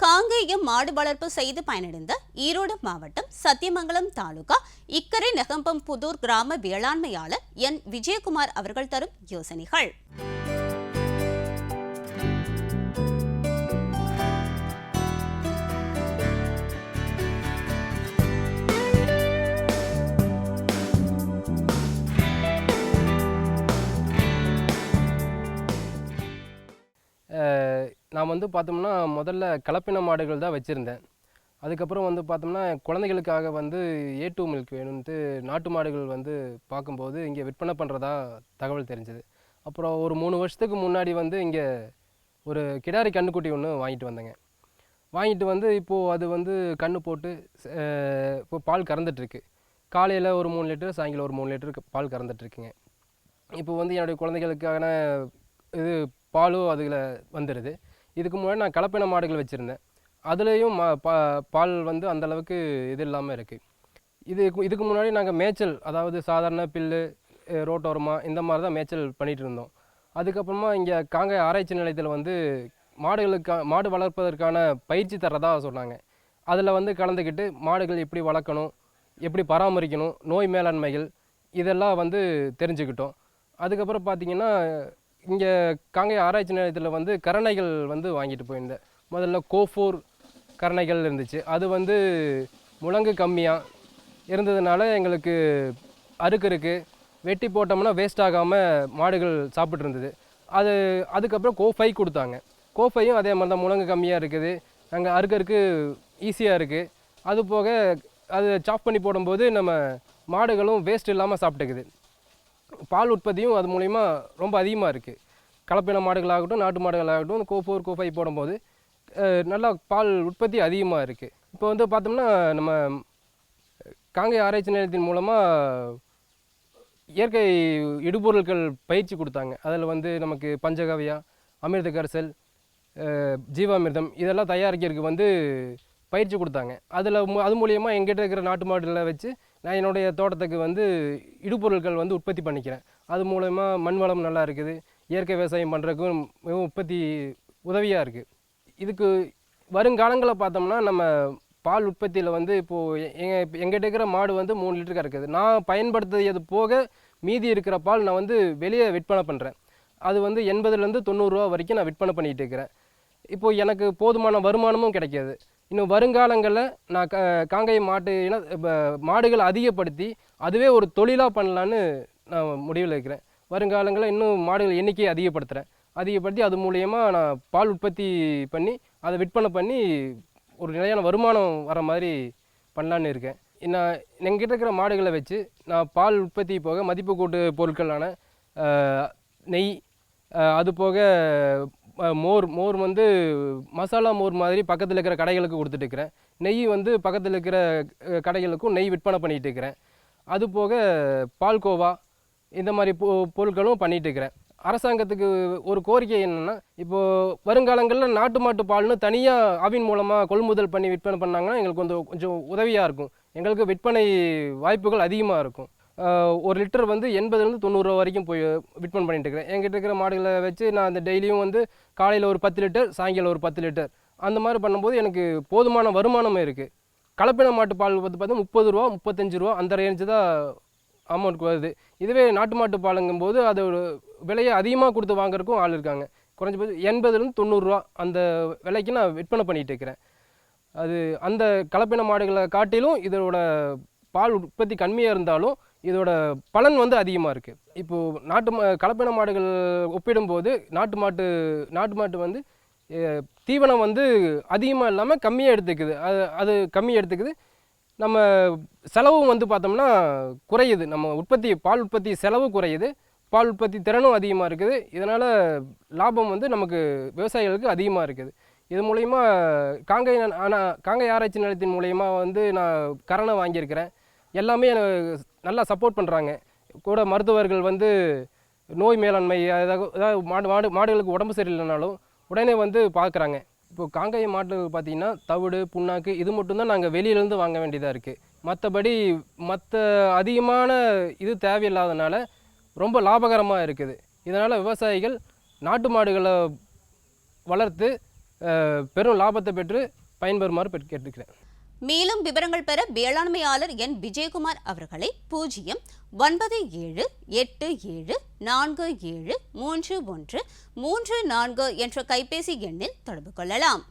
காங்கேயம் மாடு வளர்ப்பு செய்து பயனடைந்த ஈரோடு மாவட்டம் சத்தியமங்கலம் தாலுகா இக்கரை நெகம்பம் புதூர் கிராம வேளாண்மையாளர் என். விஜயகுமார் அவர்கள் தரும் யோசனைகள். நான் வந்து பார்த்தோம்னா முதல்ல கலப்பின மாடுகள் தான் வச்சுருந்தேன். அதுக்கப்புறம் வந்து பார்த்தோம்னா குழந்தைகளுக்காக வந்து ஏ டூ மில்க் வேணும்ன்ட்டு நாட்டு மாடுகள் வந்து பார்க்கும்போது இங்கே விற்பனை பண்ணுறதா தகவல் தெரிஞ்சது. அப்புறம் ஒரு மூணு வருஷத்துக்கு முன்னாடி வந்து இங்கே ஒரு கிடாரி கண்ணுக்குட்டி ஒன்று வாங்கிட்டு வந்தேங்க. வாங்கிட்டு வந்து இப்போது அது வந்து கன்று போட்டு இப்போ பால் கறந்துட்டுருக்கு. காலையில் ஒரு மூணு லிட்டர் சாயங்காலம் ஒரு மூணு லிட்டருக்கு பால் கறந்துட்டுருக்குங்க. இப்போ வந்து என்னுடைய குழந்தைகளுக்கான இது பாலும் அதில் வந்துடுது இதுக்கு முன்னாடி நான் கலப்பின மாடுகள் வச்சுருந்தேன். அதுலேயும் மா பா பால் வந்து அந்த அளவுக்கு இது இல்லாமல் இருக்குது இது இதுக்கு முன்னாடி நாங்கள் மேய்ச்சல் அதாவது சாதாரண பில்லு ரோட்டோரமாக இந்த மாதிரி தான் மேய்ச்சல் பண்ணிகிட்டு இருந்தோம். அதுக்கப்புறமா இங்கே காங்க ஆராய்ச்சி நிலையத்தில் வந்து மாடுகளுக்கா மாடு வளர்ப்பதற்கான பயிற்சி தரதா சொன்னாங்க. அதில் வந்து கலந்துக்கிட்டு மாடுகள் எப்படி வளர்க்கணும் எப்படி பராமரிக்கணும் நோய் மேலாண்மைகள் இதெல்லாம் வந்து தெரிஞ்சுக்கிட்டோம். அதுக்கப்புறம் பார்த்தீங்கன்னா இங்கே காங்கை ஆராய்ச்சி நிலையத்தில் வந்து கரணைகள் வந்து வாங்கிட்டு போயிருந்தேன். முதல்ல கோஃபூர் கரணைகள் இருந்துச்சு. அது வந்து முழங்கு கம்மியாக இருந்ததுனால எங்களுக்கு அறுக்கருக்கு வெட்டி போட்டோம்னா வேஸ்ட் ஆகாமல் மாடுகள் சாப்பிட்டு இருந்தது. அது அதுக்கப்புறம் கோஃபை கொடுத்தாங்க. கோஃபையும் அதே மாதிரி தான் முழங்கு கம்மியாக இருக்குது. நாங்கள் அறுக்கருக்கு ஈஸியாக இருக்குது அது போக அது சாப் பண்ணி போடும்போது நம்ம மாடுகளும் வேஸ்ட் இல்லாமல் சாப்பிட்டுக்குது. பால் உற்பத்தியும் அது மூலிமா ரொம்ப அதிகமாக இருக்குது கலப்பின மாடுகளாகட்டும் நாட்டு மாடுகளாகட்டும் கோஃபோர் கோஃபை போடும்போது நல்லா பால் உற்பத்தி அதிகமாக இருக்குது இப்போ வந்து பார்த்தோம்னா நம்ம காங்கை ஆராய்ச்சி நிலையத்தின் மூலமாக இயற்கை இடுபொருட்கள் பயிற்சி கொடுத்தாங்க. அதில் வந்து நமக்கு பஞ்சகவ்யா அமிர்த கரைசல் ஜீவாமிர்தம் இதெல்லாம் தயாரிக்கிறதுக்கு வந்து பயிற்சி கொடுத்தாங்க. அதில் அது மூலியமாக எங்கிட்ட இருக்கிற நாட்டு மாடுகளை வச்சு நான் என்னுடைய தோட்டத்துக்கு வந்து இடுபொருட்கள் வந்து உற்பத்தி பண்ணிக்கிறேன். அது மூலயமா மண் வளம் நல்லா இருக்குது. இயற்கை விவசாயம் பண்ணுறதுக்கும் மிகவும் உற்பத்தி உதவியாக இருக்குது இதுக்கு வருங்காலங்களில் பார்த்தோம்னா நம்ம பால் உற்பத்தியில் வந்து இப்போது எங்கள் எங்கிட்ட இருக்கிற மாடு வந்து மூணு லிட்டர் கறக்குது. நான் பயன்படுத்தியது போக மீதி இருக்கிற பால் நான் வந்து வெளியே விற்பனை பண்ணுறேன் அது வந்து எண்பதுலேருந்து தொண்ணூறுரூவா வரைக்கும் நான் விற்பனை பண்ணிகிட்டு இருக்கிறேன். இப்போது எனக்கு போதுமான வருமானமும் கிடைக்காது. இன்னும் வருங்காலங்களில் நான் க காங்கேயம் மாட்டு இன மாடுகளை அதிகப்படுத்தி அதுவே ஒரு தொழிலாக பண்ணலான்னு நான் முடிவில் இருக்கிறேன். வருங்காலங்களில் இன்னும் மாடுகள் எண்ணிக்கையை அதிகப்படுத்துகிறேன் அதிகப்படுத்தி அது மூலயமா நான் பால் உற்பத்தி பண்ணி அதை விற்பனை பண்ணி ஒரு நிலையான வருமானம் வர மாதிரி பண்ணலான்னு இருக்கேன். நான் எங்கிட்ட இருக்கிற மாடுகளை வச்சு நான் பால் உற்பத்தி போக மதிப்பு கூட்டு பொருட்களான நெய் அது போக மோர் மோர் வந்து மசாலா மோர் மாதிரி பக்கத்தில் இருக்கிற கடைகளுக்கு கொடுத்துட்டு இருக்கிறேன் நெய் வந்து பக்கத்தில் இருக்கிற கடைகளுக்கும் நெய் விற்பனை பண்ணிகிட்டு இருக்கிறேன் அது போக பால்கோவா இந்த மாதிரி பொ பொருட்களும் பண்ணிகிட்டு இருக்கிறேன் அரசாங்கத்துக்கு ஒரு கோரிக்கை என்னென்னா இப்போது வருங்காலங்களில் நாட்டு மாட்டு பால்னு தனியாக ஆவின் மூலமாக கொள்முதல் பண்ணி விற்பனை பண்ணாங்கன்னா எங்களுக்கு கொஞ்சம் கொஞ்சம் உதவியாக இருக்கும். எங்களுக்கு விற்பனை வாய்ப்புகள் அதிகமாக இருக்கும். ஒரு லிட்டர் வந்து எண்பதுலேருந்து தொண்ணூறுரூவா வரைக்கும் போய் விற்பனை பண்ணிட்டு இருக்கிறேன் என்கிட்ட இருக்கிற மாடுகளை வச்சு நான் அந்த டெய்லியும் வந்து காலையில் ஒரு பத்து லிட்டர் சாயங்காலம் ஒரு பத்து லிட்டர் அந்த மாதிரி பண்ணும்போது எனக்கு போதுமான வருமானம் இருக்குது கலப்பின மாட்டு பால் வந்து பார்த்தீங்கன்னா முப்பது ரூபா முப்பத்தஞ்சு ரூபா அந்த ரேஞ்சு தான் அமௌண்ட் வருது. இதுவே நாட்டு மாட்டு பாலுங்கும்போது அது ஒரு விலையை அதிகமாக கொடுத்து வாங்குறதுக்கும் ஆள் இருக்காங்க. குறைஞ்சபட்சம் எண்பதுலேருந்து தொண்ணூறுரூவா அந்த விலைக்கு நான் விற்பனை பண்ணிகிட்டு இருக்கிறேன். அது அந்த கலப்பின மாடுகளை காட்டிலும் இதோட பால் உற்பத்தி கம்மியாக இருந்தாலும் இதோட பலன் வந்து அதிகமாக இருக்குது இப்போது நாட்டு மா கலப்பின மாடுகள் ஒப்பிடும்போது நாட்டு மாட்டு நாட்டு மாட்டு வந்து தீவனம் வந்து அதிகமாக இல்லாமல் கம்மியாக எடுத்துக்குது. அது அது கம்மியாக எடுத்துக்குது. நம்ம செலவும் வந்து பார்த்தோம்னா குறையுது. நம்ம உற்பத்தி பால் உற்பத்தி செலவு குறையுது. பால் உற்பத்தி திறனும் அதிகமாக இருக்குது. இதனால் லாபம் வந்து நமக்கு விவசாயிகளுக்கு அதிகமாக இருக்குது. இது மூலயமா காங்கை ஆனால் காங்கை ஆராய்ச்சி நிலையத்தின் மூலயமா வந்து நான் கரணை வாங்கியிருக்கிறேன். எல்லாமே எனக்கு நல்லா சப்போர்ட் பண்ணுறாங்க கூட மருத்துவர்கள் வந்து நோய் மேலாண்மை அதாவது ஏதாவது மாடு மாடு மாடுகளுக்கு உடம்பு சரியில்லைனாலும் உடனே வந்து பார்க்குறாங்க இப்போ காங்கேய மாட்டு பார்த்தீங்கன்னா தவிடு புண்ணாக்கு இது மட்டும்தான் நாங்கள் வெளியிலேருந்து வாங்க வேண்டியதாக இருக்குது மற்றபடி மற்ற அதிகமான இது தேவையில்லாதனால ரொம்ப லாபகரமாக இருக்குது. இதனால் விவசாயிகள் நாட்டு மாடுகளை வளர்த்து பெரும் லாபத்தை பெற்று பயன்பெறுமாறு பெற்று கேட்டுக்கிறேன். மேலும் விவரங்கள் பெற வேளாண்மையாளர் என். விஜயகுமார் அவர்களை பூஜ்ஜியம் ஒன்பது ஏழு எட்டு ஏழு நான்கு ஏழு மூன்று ஒன்று மூன்று நான்கு என்ற கைபேசி எண்ணில் தொடர்பு கொள்ளலாம்.